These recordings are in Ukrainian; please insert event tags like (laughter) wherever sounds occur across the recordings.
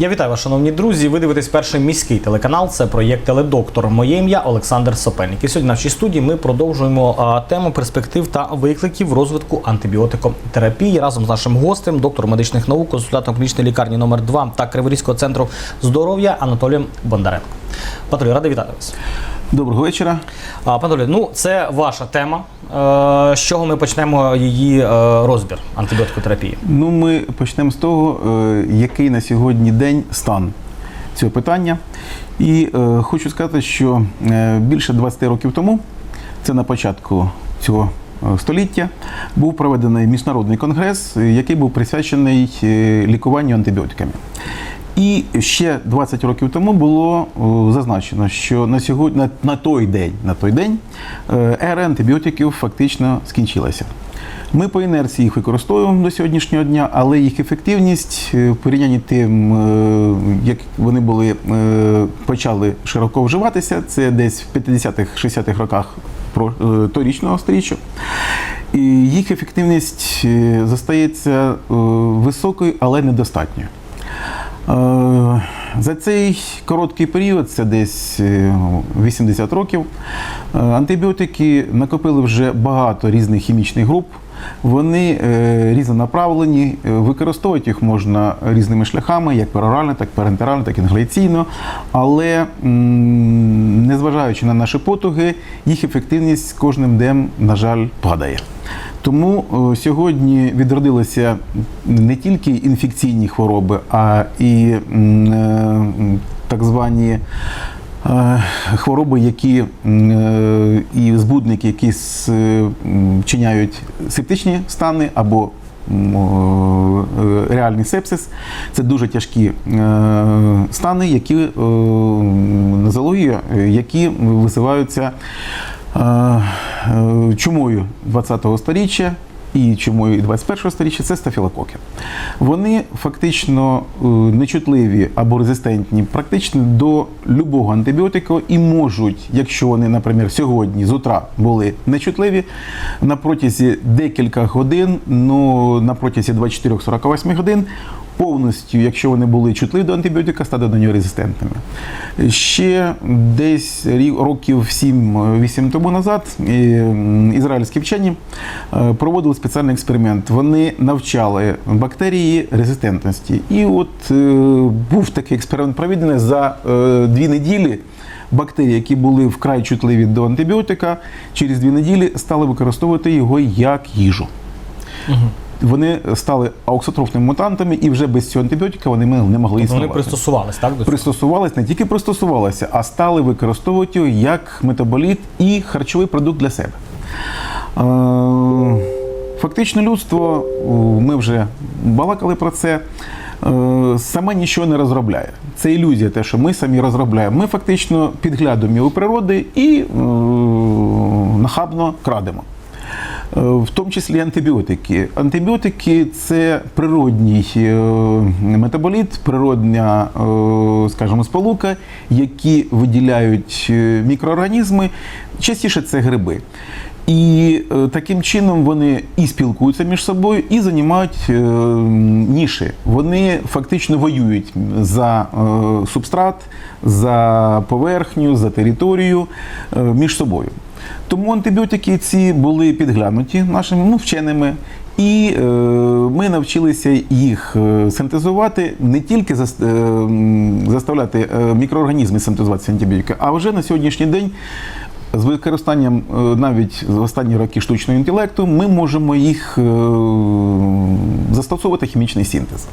Я вітаю вас, шановні друзі. Ви дивитесь перший міський телеканал. Це проєкт Теледоктор. Моє ім'я Олександр Сопельник. І сьогодні в нашій студії ми продовжуємо тему перспектив та викликів розвитку антибіотикотерапії разом з нашим гостем, доктором медичних наук, консультантом клінічної лікарні номер 2 та Криворізького центру здоров'я Анатолієм Бондаренко. Патруль, радий вітати вас. Доброго вечора. Пане ну це ваша тема. Е, З чого ми почнемо її е, розбір антибіотикотерапії? Ну, ми почнемо з того, е, який на сьогодні день стан цього питання. І хочу сказати, що більше 20 років тому, це на початку цього століття, був проведений міжнародний конгрес, який був присвячений лікуванню антибіотиками. І ще 20 років тому було зазначено, що на сьогодні на, на той день, на той день е, ера антибіотиків фактично скінчилася. Ми по інерції їх використовуємо до сьогоднішнього дня, але їх ефективність е, в порівнянні тим, е, як вони були е, почали широко вживатися, це десь в 50-х, 60-х роках е, торічного сторіччя. І їх ефективність е, зостається е, високою, але недостатньою. Е, За цей короткий період, це десь е, 80 років, е, антибіотики накопили вже багато різних хімічних груп. Вони е, різнонаправлені, е, використовувати їх можна різними шляхами, як перорально, так перентерально, так і інгаляційно. Але незважаючи на наші потуги, їх ефективність кожним днем, на жаль, падає. Тому е, сьогодні відродилися не тільки інфекційні хвороби, а і так звані хвороби, які е, і збудники, які с- е, вчиняють септичні стани або е, реальний сепсис. Це дуже тяжкі стани, які нозологія, які висуваються е, е, чумою 20-го сторіччя і чумою 21-го сторіччя це стафілококи. Вони фактично е, нечутливі або резистентні практично до любого антибіотику і можуть, якщо вони, наприклад, сьогодні з утра були нечутливі, на протязі декілька годин, ну на протязі 24-48 годин. Повністю, якщо вони були чутливі до антибіотика, стати до нього резистентними. Ще десь років 7-8 тому назад е, ізраїльські вчені е, проводили спеціальний експеримент. Вони навчали бактерії резистентності. І от е, був такий експеримент проведений за дві неділі. Бактерії, які були вкрай чутливі до антибіотика, через дві неділі стали використовувати його як їжу. Вони стали ауксотрофними мутантами, і вже без цього антибіотика вони не могли Вони існувати. пристосувались, так? До цього? Пристосувались, не тільки пристосувалися, а стали використовувати його як метаболіт і харчовий продукт для себе. Е, Фактично, людство, ми вже балакали про це. е, Саме нічого не розробляє. Це ілюзія, те, що ми самі розробляємо. Ми фактично підглядуємо у природи і е, нахабно крадемо. Е, В тому числі антибіотики. Антибіотики це природній е, метаболіт, природня, е, скажімо, сполука, які виділяють мікроорганізми. Частіше це гриби. І е, таким чином вони і спілкуються між собою, і займають е, ніші. Вони фактично воюють за е, субстрат, за поверхню, за територію між собою. Тому антибіотики ці були підглянуті нашими ну, вченими. І е, ми навчилися їх синтезувати, не тільки зас- е, заставляти мікроорганізми синтезувати антибіотики, а вже на сьогоднішній день з використанням е, навіть в останні роки штучного інтелекту ми можемо їх е, застосовувати хімічний синтез.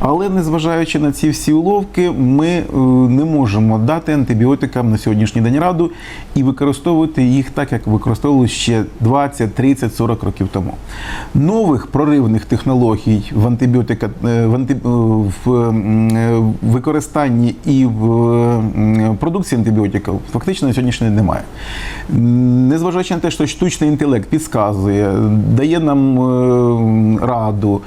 Але незважаючи на ці всі уловки, ми е, не можемо дати антибіотикам на сьогоднішній день раду і використовувати їх так, як використовували ще 20, 30, 40 років тому. Нових проривних технологій в антибіотика в, анти, в використанні і в продукції антибіотиків фактично на сьогоднішній день немає. Незважаючи на те, що штучний інтелект підказує, дає нам е, раду,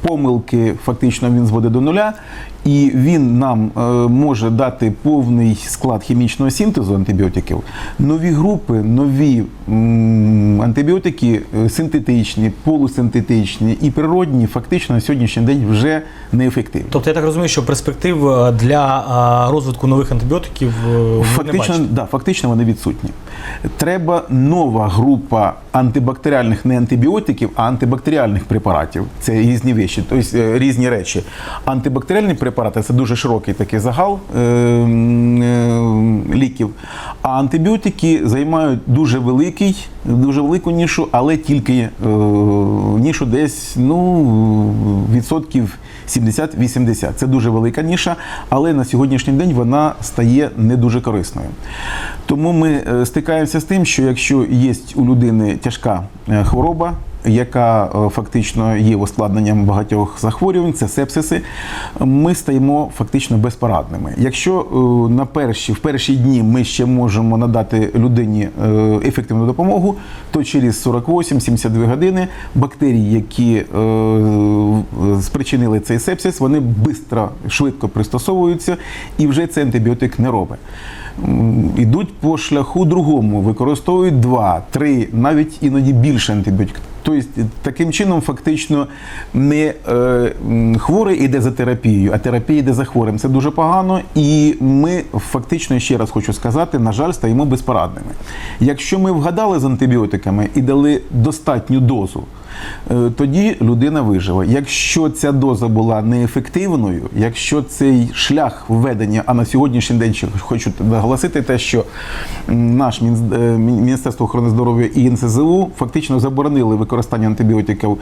помилки фактично він зводить до нуля, і він нам е, може дати повний склад хімічного синтезу антибіотиків, нові групи, нові антибіотики е, синтетичні, полусинтетичні і природні, фактично на сьогоднішній день вже неефективні. Тобто я так розумію, що перспектив е, для розвитку нових антибіотиків е, ви не Фактично, да, фактично вони відсутні. Треба нова група антибактеріальних не антибіотиків, а антибактеріальних препаратів. Це різні речі, тобто е, різні речі. Антибактеріальні препарати це дуже широкий такий загал е, е, ліків. А антибіотики займають дуже великий, дуже велику нішу, але тільки е, нішу десь ну, відсотків 70-80. Це дуже велика ніша, але на сьогоднішній день вона стає не дуже корисною. Тому ми е, стикаємося з тим, що якщо є у людини тяжка е, хвороба, яка е, фактично є ускладненням багатьох захворювань, це сепсиси, ми стаємо фактично безпорадними. Якщо е, на перші, в перші дні ми ще можемо надати людині е, ефективну допомогу, то через 48-72 години бактерії, які спричинили цей сепсис, вони швидко, швидко пристосовуються і вже цей антибіотик не робить. Ідуть по шляху другому, використовують два, три, навіть іноді більше антибіотиків. Тобто таким чином фактично не е, хворий йде за терапією, а терапія йде за хворим. Це дуже погано, і ми фактично ще раз хочу сказати, на жаль, стаємо безпорадними. Якщо ми вгадали з антибіотиками і дали достатню дозу, тоді людина виживе. Якщо ця доза була неефективною, якщо цей шлях введення, а на сьогоднішній день ще хочу наголосити те, що наш е, Мін- Міністерство охорони здоров'я і НСЗУ фактично заборонили використання антибіотиків е,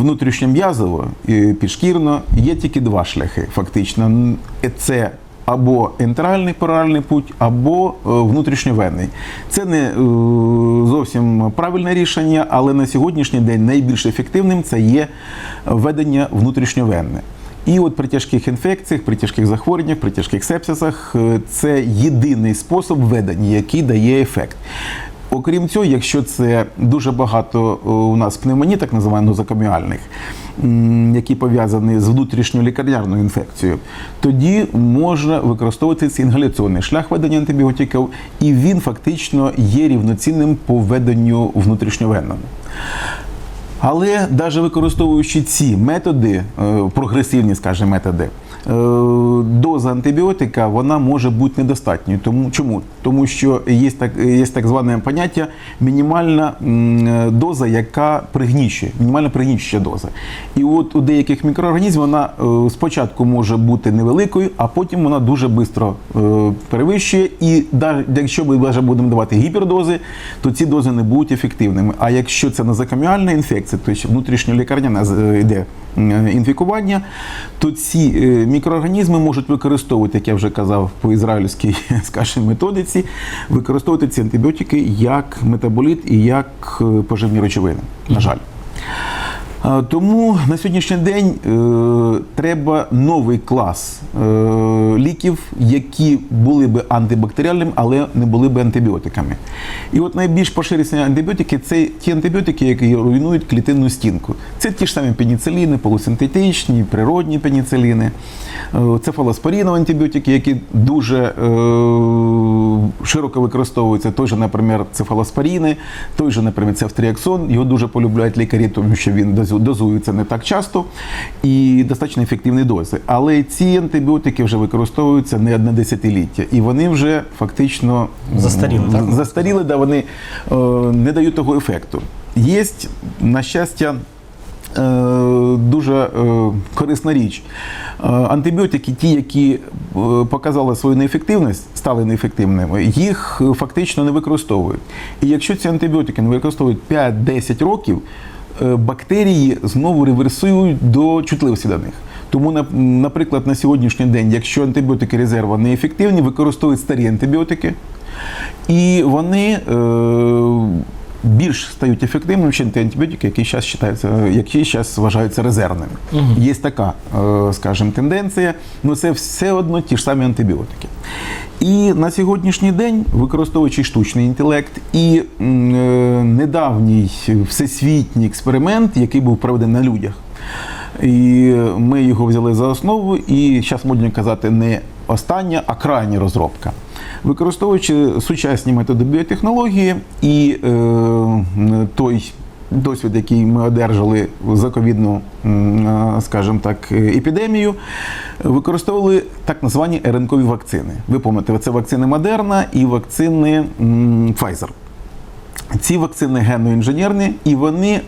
внутрішньом'язово і підшкірно. Є тільки два шляхи. Фактично, це або ентеральний пероральний путь, або е, внутрішньовенний. Це не е, зовсім правильне рішення, але на сьогоднішній день найбільш ефективним це є ведення внутрішньовенне. І от при тяжких інфекціях, при тяжких захворюваннях, при тяжких сепсисах е, це єдиний спосіб ведення, який дає ефект. Окрім цього, якщо це дуже багато е, у нас пневмоній, так називаємо нозокоміальних, м, які пов'язані з внутрішньою лікарняною інфекцією, тоді можна використовувати цей інгаляційний шлях ведення антибіотиків, і він фактично є рівноцінним по введенню внутрішньовенному. Але навіть використовуючи ці методи, е, прогресивні, скажімо, методи, е, доза антибіотика вона може бути недостатньою. Тому чому? Тому що є так, є так зване поняття мінімальна е, доза, яка пригнічує, мінімальна пригнічуюча доза. І от у деяких мікроорганізмів вона е, спочатку може бути невеликою, а потім вона дуже швидко перевищує. І якщо ми будемо давати гіпердози, то ці дози не будуть ефективними. А якщо це нозокоміальна інфекція, тобто внутрішньолікарняне е, йде е, інфікування, то ці е, мікроорганізми можуть використовувати, як я вже казав, по ізраїльській (laughs) скажімо, методиці, використовувати ці антибіотики як метаболіт і як е, поживні речовини. На жаль. Тому на сьогоднішній день е, треба новий клас е, ліків, які були б антибактеріальними, але не були б антибіотиками. І от найбільш поширені антибіотики це ті антибіотики, які руйнують клітинну стінку. Це ті ж самі пеніциліни, полусинтетичні, природні пеніциліни, е, цефалоспорінові антибіотики, які дуже широко використовуються. Той же, наприклад, цефалоспоріни, той же, наприклад, цефтріаксон. Його дуже полюбляють лікарі, тому що він дозу- дозується не так часто і достатньо ефективні дози. Але ці антибіотики вже використовуються не одне десятиліття, і вони вже фактично Застаріли, так? Застаріли, да, вони е, не дають того ефекту. Є, на щастя, е, дуже е, корисна річ. Антибіотики, ті, які показали свою неефективність, стали неефективними, їх фактично не використовують. І якщо ці антибіотики не використовують 5-10 років, бактерії знову реверсують до чутливості до них. Тому, наприклад, на сьогоднішній день, якщо антибіотики резерва неефективні, використовують старі антибіотики, і вони е, більш стають ефективними, ніж ті антибіотики, які зараз вважаються, які зараз вважаються резервними. Є така, е, скажімо, тенденція, але це все одно ті ж самі антибіотики. І на сьогоднішній день, використовуючи штучний інтелект і е, недавній всесвітній експеримент, який був проведений на людях, і ми його взяли за основу, і зараз можна казати не остання, а крайня розробка. Використовуючи сучасні методи біотехнології і е, той досвід, який ми одержали за ковідну, е, скажімо так, епідемію, використовували так названі РНКові вакцини. Ви пам'ятаєте, це вакцини Модерна і вакцини Pfizer. Ці вакцини генно-інженерні, і вони е,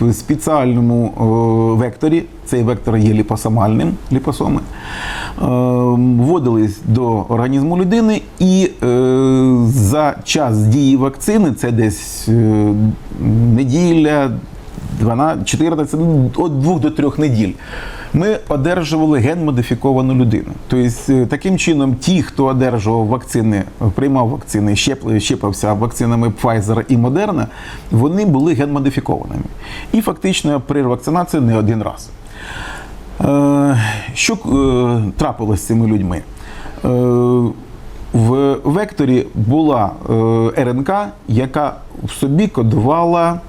в спеціальному е, векторі, цей вектор є ліпосомальним, ліпосоми, е, вводились до організму людини, і за час дії вакцини, це десь неділя, 12, 14, ну, від 2 до 3 неділь. Ми одержували ген-модифіковану людину. Тобто, е, таким чином, ті, хто одержував вакцини, приймав вакцини, щеп- щепився вакцинами Pfizer і Moderna, вони були ген-модифікованими. І фактично при вакцинації не один раз. Е, Що е, трапилось з цими людьми? В векторі була РНК, яка в собі кодувала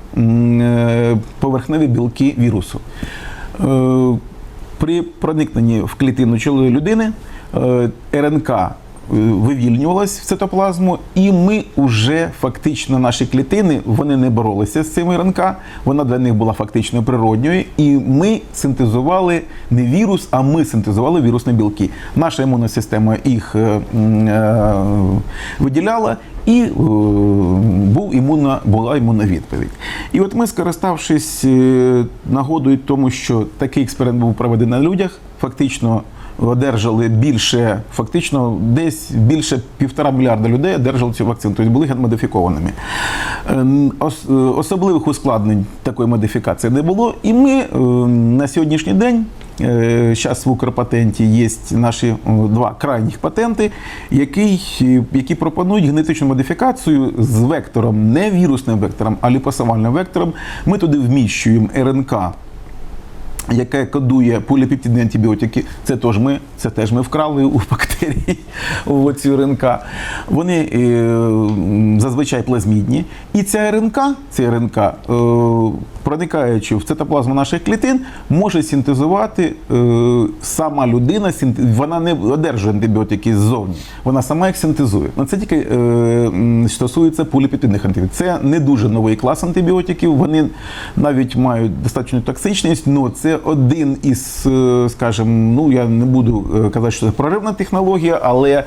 поверхневі білки вірусу. Е, При проникненні в клітину людини е, РНК е, вивільнювалась в цитоплазму, і ми вже фактично наші клітини вони не боролися з цим РНК, вона для них була фактично природньою, і ми синтезували не вірус, а ми синтезували вірусні білки. Наша імунна система їх е, е, виділяла. І е, був імунна, була імунна відповідь. І от ми, скориставшись нагодою тому, що такий експеримент був проведений на людях, фактично одержали більше, фактично десь більше півтора мільярда людей одержали цю вакцину, тобто були генмодифікованими. Ос- е, Особливих ускладнень такої модифікації не було. І ми е, на сьогоднішній день Зараз в Укрпатенті є наші два крайніх патенти, які, які пропонують генетичну модифікацію з вектором, не вірусним вектором, а ліпосомальним вектором. Ми туди вміщуємо РНК яке кодує поліпептидні антибіотики, це теж ми, це теж ми вкрали у бактерії у цю РНК. Вони е, зазвичай плазмідні. І ця РНК, ця РНК, е, проникаючи в цитоплазму наших клітин, може синтезувати е, сама людина, вона не одержує антибіотики ззовні, вона сама їх синтезує. Ну, це тільки е, стосується поліпептидних антибіотиків. Це не дуже новий клас антибіотиків. Вони навіть мають достатньо токсичність, але це один із, е, скажімо, ну я не буду е, казати, що це проривна технологія, але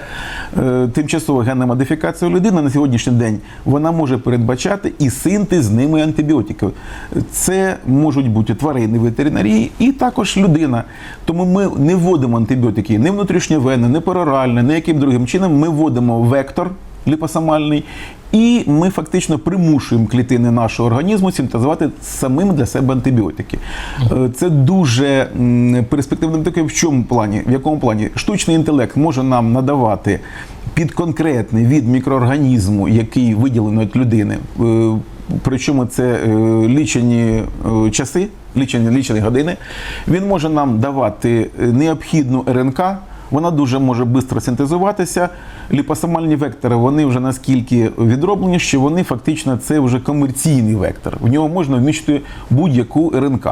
е, тимчасова генна модифікація людини на сьогоднішній день вона може передбачати і синтез ними антибіотиків. Це можуть бути тварини ветеринарії і також людина. Тому ми не вводимо антибіотики не внутрішньовенно, не перорально, не яким другим чином. Ми вводимо вектор ліпосомальний, і ми фактично примушуємо клітини нашого організму синтезувати самим для себе антибіотики. Е, Це дуже перспективно таке в чому плані? В якому плані? Штучний інтелект може нам надавати під конкретний від мікроорганізму, який виділений від людини. Причому це е, лічені е, часи, лічені, лічені години. Він може нам давати е, необхідну РНК. Вона дуже може швидко синтезуватися. Ліпосомальні вектори вони вже наскільки відроблені, що вони фактично це вже комерційний вектор. В нього можна вміщити будь-яку РНК.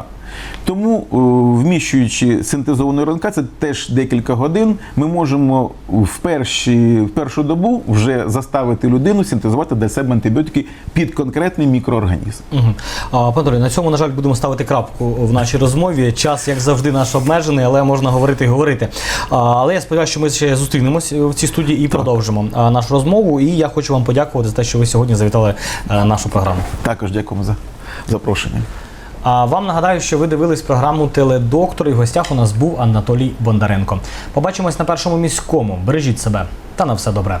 Тому, е, вміщуючи синтезовану РНК, це теж декілька годин. Ми можемо в, перші, в першу добу вже заставити людину синтезувати для себе антибіотики під конкретний мікроорганізм. Угу. Пане на цьому, на жаль, будемо ставити крапку в нашій розмові. Час, як завжди, наш обмежений, але можна говорити і говорити. Але я сподіваюся, що ми ще зустрінемось в цій студії і продовжимо нашу розмову. І я хочу вам подякувати за те, що ви сьогодні завітали е, нашу програму. Також дякуємо за запрошення. А вам нагадаю, що ви дивились програму Теледоктор, і в гостях у нас був Анатолій Бондаренко. Побачимось на першому міському. Бережіть себе та на все добре.